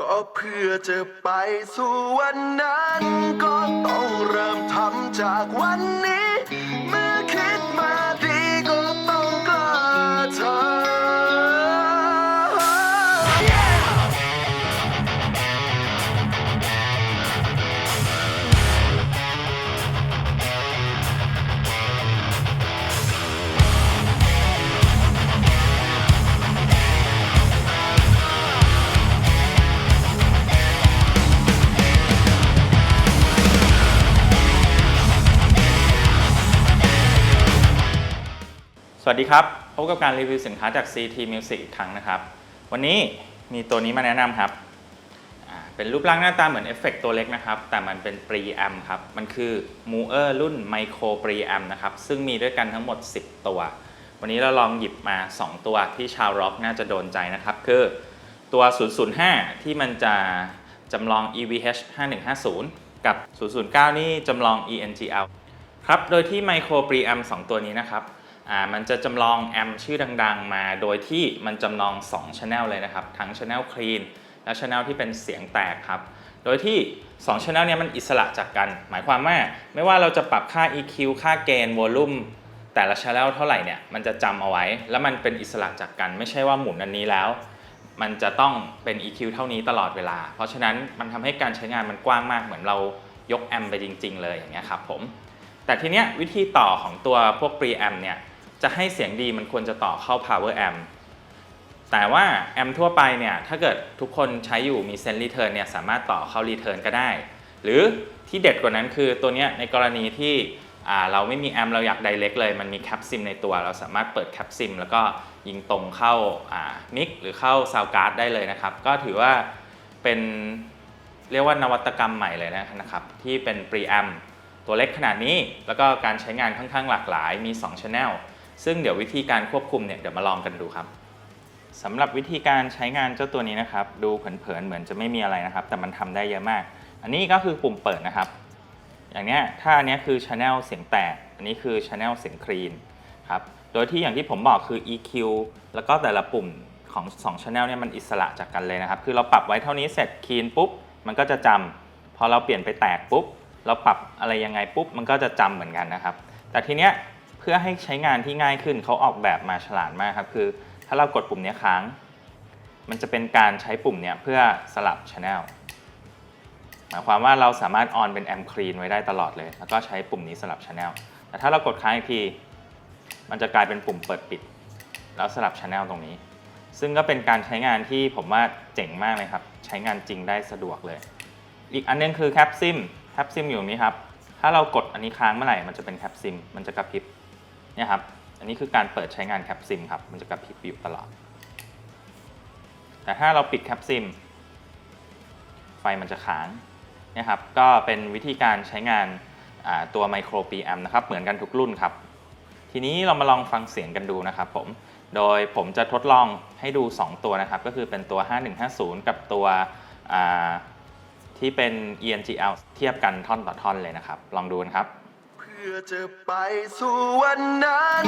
ก็เพื่อจะไปสู่วันนั้น ก็ต้องเริ่มทำจากวันนี้ สวัสดีครับ พบกับการรีวิวสินค้าจาก CT Music อีกครั้งนะครับ วันนี้มีตัวนี้มาแนะนำครับ เป็นรูปร่างหน้าตาเหมือนเอฟเฟกต์ตัวเล็กนะครับ แต่มันเป็น Preamp ครับ มันคือ m o e r รุ่น Micro Preamp นะครับ ซึ่งมีด้วยกันทั้งหมด 10 ตัว วันนี้เราลองหยิบมา 2 ตัวที่ชาวร็อกน่าจะโดนใจนะครับ คือตัว 005 ที่มันจะจำลอง EVH 5150 กับ 009 นี่จำลอง ENGL ครับ โดยที่ Micro Preamp 2ตัวนี้นะครับ อ่ามันจะจำลองแอมชื่อดังๆ มา โดยที่มันจำลอง2 Channel เลยนะครับ ทั้ง Channel Clean และ Channel ที่เป็นเสียงแตกครับ โดยที่2 Channel เนี้ยมันอิสระจากกัน หมายความว่าไม่ว่าเราจะปรับค่า EQ ค่าเกณฑ์ Volume แต่ละ Channel เท่าไหร่เนี่ยมันจะจำเอาไว้ แล้วมันเป็นอิสระจากกัน ไม่ใช่ว่าหมุนอันนี้แล้ว มันจะต้องเป็น EQ เท่านี้ตลอดเวลา เพราะฉะนั้นมันทำให้การใช้งานมันกว้างมากเหมือนเรายกแอมไปจริง ๆ เลยอย่างเงี้ยครับผมแต่ทีเนี้ยวิธีต่อของตัวพวก preamp เนี่ย จะให้เสียงดีมันควรจะต่อเข้า power amp แต่ว่าแอมทั่วไปเนี่ยถ้าเกิดทุกคนใช้อยู่มีเซน return เนี่ยสามารถต่อเข้า return ก็ได้ หรือที่เด็ดกว่านั้นคือตัวเนี้ยในกรณีที่เราไม่มีแอมเราอยาก direct เลยมันมีแคปซิมในตัว เราสามารถเปิดแคปซิมแล้วก็ยิงตรงเข้ามิกหรือเข้า sound card ได้เลยนะครับ ก็ถือว่าเป็นเรียกว่านวัตกรรมใหม่เลยนะครับ ที่เป็น preamp ตัวเล็กขนาดนี้ แล้วก็การใช้งานค่อนข้างหลากหลายมี2 channel ซึ่งเดี๋ยววิธีการควบคุมเนี่ยเดี๋ยวมาลองกันดูครับสำหรับวิธีการใช้งานเจ้าตัวนี้นะครับ ดูเผินๆเหมือนจะไม่มีอะไรนะครับ แต่มันทำได้เยอะมาก อันนี้ก็คือปุ่มเปิดนะครับ อย่างเนี้ยถ้าอันเนี้ยคือ channel เสียงแตก อันนี้คือ channel เสียงคลีนครับโดยที่อย่างที่ผมบอกคือ EQ แล้วก็แต่ละปุ่มของ2 channel เนี่ยมันอิสระจากกันเลยนะครับ คือเราปรับไว้เท่านี้เสร็จคลีนปุ๊บ มันก็จะจำพอเราเปลี่ยนไปแตกปุ๊บ เราปรับอะไรยังไงปุ๊บ มันก็จะจำเหมือนกันนะครับ แต่ทีเนี้ย เพื่อให้ใช้งานที่ง่ายขึ้นเขาออกแบบมาฉลาดมากครับ คือถ้าเรากดปุ่มนี้ค้าง มันจะเป็นการใช้ปุ่มนี้เพื่อสลับ channel หมายความว่าเราสามารถออนเป็นแอมคลีนไว้ได้ตลอดเลย แล้วก็ใช้ปุ่มนี้สลับ channel แต่ถ้าเรากดค้างอีกที มันจะกลายเป็นปุ่มเปิดปิด แล้วสลับ channel ตรงนี้ ซึ่งก็เป็นการใช้งานที่ผมว่าเจ๋งมากเลยครับ ใช้งานจริงได้สะดวกเลย อีกอันนึงคือแคปซิมแคปซิมอยู่ตรงนี้ครับ ถ้าเรากดอันนี้ค้างเมื่อไหร่ มันจะเป็นแคปซิม มันจะกระพริบ เนี่ยครับ อันนี้คือการเปิดใช้งานแคปซิมครับ มันจะกระพริบอยู่ตลอด แต่ถ้าเราปิดแคปซิมไฟมันจะค้างนี่ครับ ก็เป็นวิธีการใช้งานตัวไมโครปีแอมนะครับ เหมือนกันทุกรุ่นครับ ทีนี้เรามาลองฟังเสียงกันดูนะครับผม โดยผมจะทดลองให้ดู 2 ตัวนะครับ ก็คือเป็นตัว 5150 กับตัวที่เป็น ENGL เทียบกันท่อนต่อท่อนเลยนะครับ ลองดูกันครับ พื่อจะไปสู่วันนั้น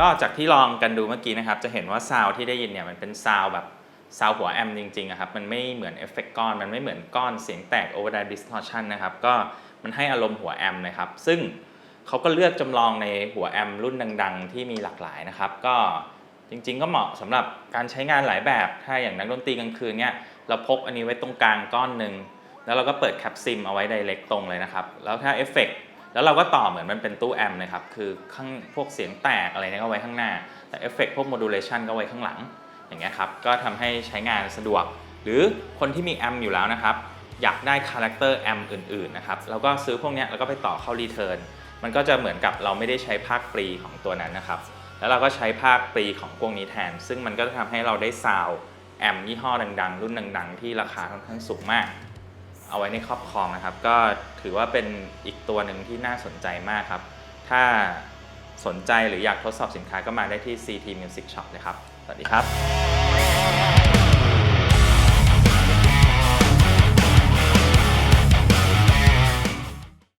ก็จากที่ลองกันดูเมื่อกี้นะครับ จะเห็นว่าซาวที่ได้ยินเนี่ยมันเป็นซาวแบบซาวหัวแอมจริงๆครับมันไม่เหมือนเอฟเฟกต์ก้อน มันไม่เหมือนก้อนเสียงแตก overdrive distortion นะครับก็มันให้อารมณ์หัวแอมนะครับ ซึ่งเขาก็เลือกจำลองในหัวแอมรุ่นดัง ๆ ที่มีหลากหลายนะครับ ก็จริง ๆ ก็เหมาะสำหรับการใช้งานหลายแบบ ถ้าอย่างนักดนตรีกลางคืนเนี่ยเราพกอันนี้ไว้ตรงกลางก้อนหนึ่งแล้วเราก็เปิดแคปซิมเอาไว้ไดเรกตรงเลยนะครับ แล้วถ้าเอฟเฟกต์ แล้วเราก็ต่อเหมือนมันเป็นตู้แอมป์เลยครับ คือข้างพวกเสียงแตกอะไรเนี่ยก็ไว้ข้างหน้า แต่เอฟเฟกต์พวกโมดูเลชันก็ไว้ข้างหลัง อย่างเงี้ยครับ ก็ทำให้ใช้งานสะดวก หรือคนที่มีแอมอยู่แล้วนะครับ อยากได้คาแรคเตอร์แอมอื่นๆนะครับแล้วก็ซื้อพวกเนี้ยแล้วก็ไปต่อเข้ารีเทิร์น มันก็จะเหมือนกับเราไม่ได้ใช้ภาคฟรีของตัวนั้นนะครับ แล้วเราก็ใช้ภาคฟรีของพวกนี้แทน ซึ่งมันก็จะทำให้เราได้ซาวแอมยี่ห้อดังๆ รุ่นดัง ๆ ที่ราคาค่อนข้างสูงมาก เอาไว้ในครอบครองนะครับ ก็ถือว่าเป็นอีกตัวหนึ่งที่น่าสนใจมากครับ ถ้าสนใจหรืออยากทดสอบสินค้าก็มาได้ที่ CT Music Shop เลยครับ สวัสดีครับ